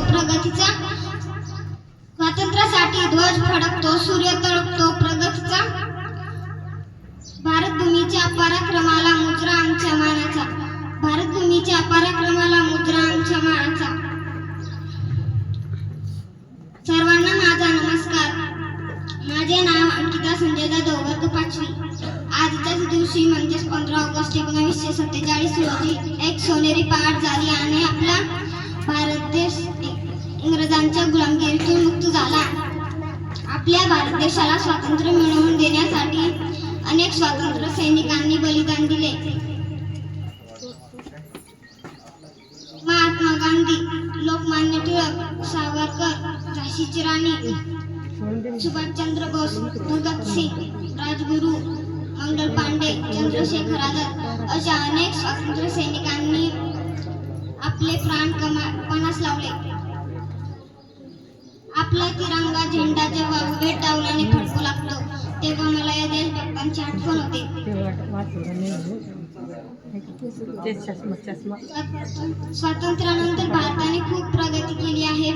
प्रगतीचा स्वातंत्र्यासाठी ध्वज फडकतो सूर्य तळपतो प्रगतीचा. भारत भूमीच्या पराक्रमाला मुद्रा आमच्या मानाचा. भारत भूमीच्या पराक्रमाला मुद्रा आमच्या मानाचा. सर्वांना माझा नमस्कार. माझे नाव अंकिता संजय जाधव वर्ग पाचवी. आजच्याच दिवशी म्हणजेच पंधरा ऑगस्ट एकोणीसशे सत्तेचाळीस रोजी एक सोनेरी पहाट झाली आणि आपला आपल्या भारत देशाला स्वातंत्र्य मिळवून देण्यासाठी अनेक स्वातंत्र्य सैनिकांनी बलिदान दिले. महात्मा गांधी लोकमान्य टिळक सावरकर झाशीची राणी सुभाषचंद्र बोस भगतसिंग राजगुरू मंगल पांडे चंद्रशेखर आझाद अशा अनेक स्वातंत्र्य सैनिकांनी आपले प्राण कमा पणास लावले. आपला तिरंगा झेंडा जेव्हा उभे टावलाने फडकू लागतो तेव्हा मला या देशभक्तांची आठवण होते. स्वातंत्र्यानंतर भारताने खूप प्रगती केली आहे.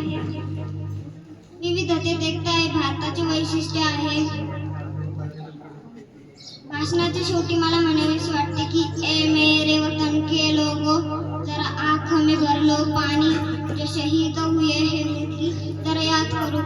विविधतेत एकता हे भारताचे वैशिष्ट्य आहे. भाषणाच्या शेवटी मला म्हणावेसे वाटते की ए मेरे Thank you.